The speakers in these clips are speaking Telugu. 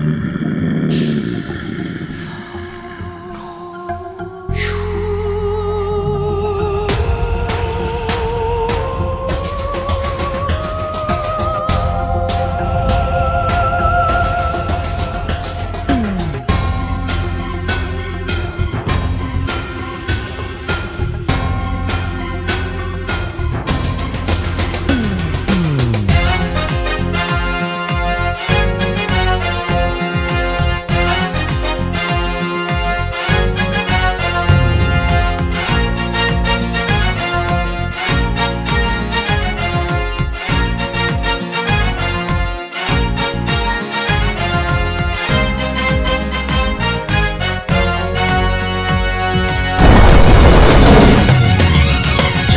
Mm-hmm.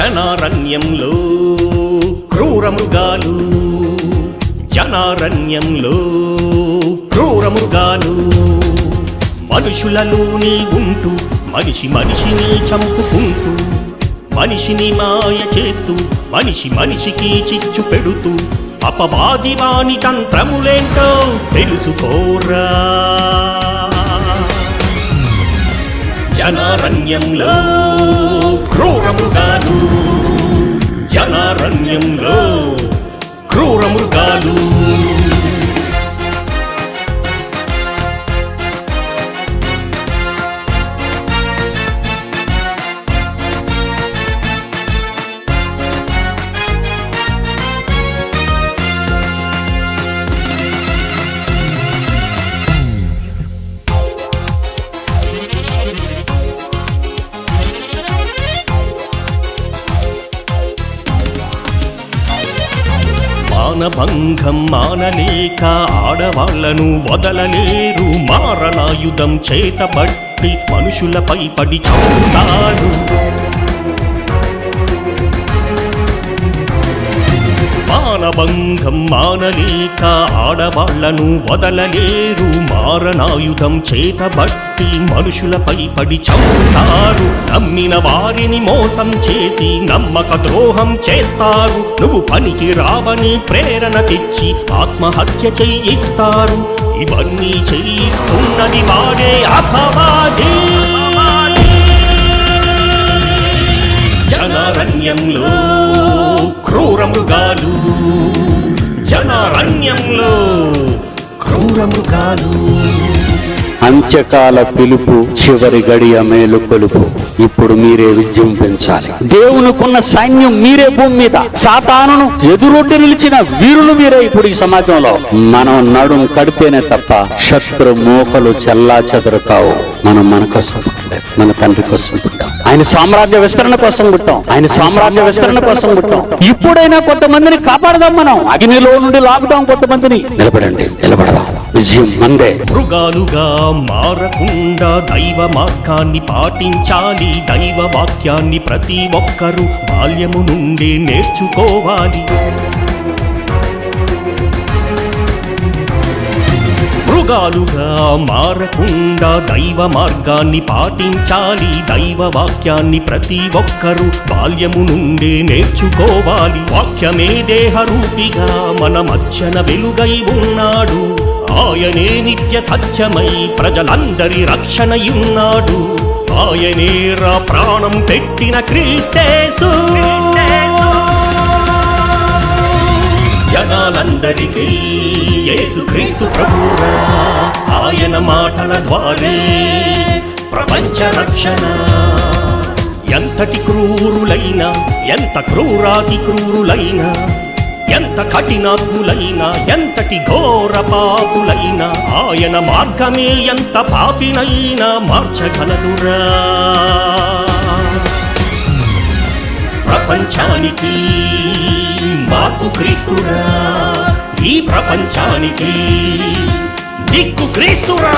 జనారణ్యంలో క్రూరమృగాలు జనారణ్యంలో క్రూరమృగాలు మనుషులలోని ఉంటూ మనిషి మనిషిని చంపుకుంటూ మనిషిని మాయ చేస్తూ మనిషి మనిషికి చిచ్చు పెడుతూ అపవాది వాణి తంత్రములేంటో తెలుసుకోరా. జనారణ్యంలో క్రూరముగా మృగాలు క్రూర మృగాలు మానభంగం మానలేక ఆడవాళ్ళను వదలలేరు. మారణాయుధం చేతబట్టి మనుషులపై పడి చూడారు మానభంగం మానలేక ఆడవాళ్ళను వదలలేరు మారణాయుధం చేతబట్టి మనుషులపై పడి చంపుతారు. నమ్మిన వారిని మోసం చేసి నమ్మక ద్రోహం చేస్తారు. నువ్వు పనికి రావని ప్రేరణ తెచ్చి ఆత్మహత్య చేయిస్తారు. ఇవన్నీ చేయిస్తున్నది వాడే అథవాది జనారణ్యంలో క్రూర మృగాలు జనారణ్యంలో క్రూర మృగాలు అంత్యకాల పిలుపు చివరి గడియ మేలు కొలుపు. ఇప్పుడు మీరే విజృంభించాలి దేవునికున్న సైన్యం మీరే భూమి మీద. సాతానును ఎదురొడ్డి నిలిచిన వీరులు మీరే ఇప్పుడు ఈ సమాజంలో. మనం నడుం కడితేనే తప్ప శత్రు మోకలు చెల్లా చెదరు కావు మనం మన కోసం మన తండ్రి కోసం పుట్టాం. ఆయన సామ్రాజ్య విస్తరణ కోసం పుట్టాం. ఆయన సామ్రాజ్య విస్తరణ కోసం పుట్టాం. ఇప్పుడైనా కొంతమందిని కాపాడదాం మనం. అగ్నిలో నుండి లాగుదాం కొంతమందిని. నిలబడండి నిలబడదాం. విజయం మందే. మృగాలుగా మారకుండా దైవ మార్గాన్ని పాటించాలి. దైవ వాక్యాన్ని ప్రతి ఒక్కరూ బాల్యము నుండే నేర్చుకోవాలి. యుగాలుగా మారకుండా దైవ మార్గాన్ని పాటించాలి దైవ వాక్యాన్ని ప్రతి ఒక్కరూ బాల్యము నుండే నేర్చుకోవాలి. వాక్యమే దేహ రూపిగా మన మధ్యన వెలుగై ఉన్నాడు. ఆయనే నిత్య సత్యమై ప్రజలందరి రక్షణయున్నాడు. ఆయనేరా ప్రాణం పెట్టిన క్రీస్తేసు. జనాలందరికీ యేసుక్రీస్తు ప్రభురా ఆయన మాటల ద్వారే ప్రపంచ రక్షణ. ఎంతటి క్రూరులైనా ఎంత క్రూరాతి క్రూరులైనా ఎంత కఠినాత్ములైనా ఎంతటి ఘోర పాపులైనా ఆయన మార్గమే ఎంత పాపినైనా మార్చగలదురా. ప్రపంచానికి మాకు క్రీస్తురా. ఈ ప్రపంచానికి దిక్కు క్రీస్తురా.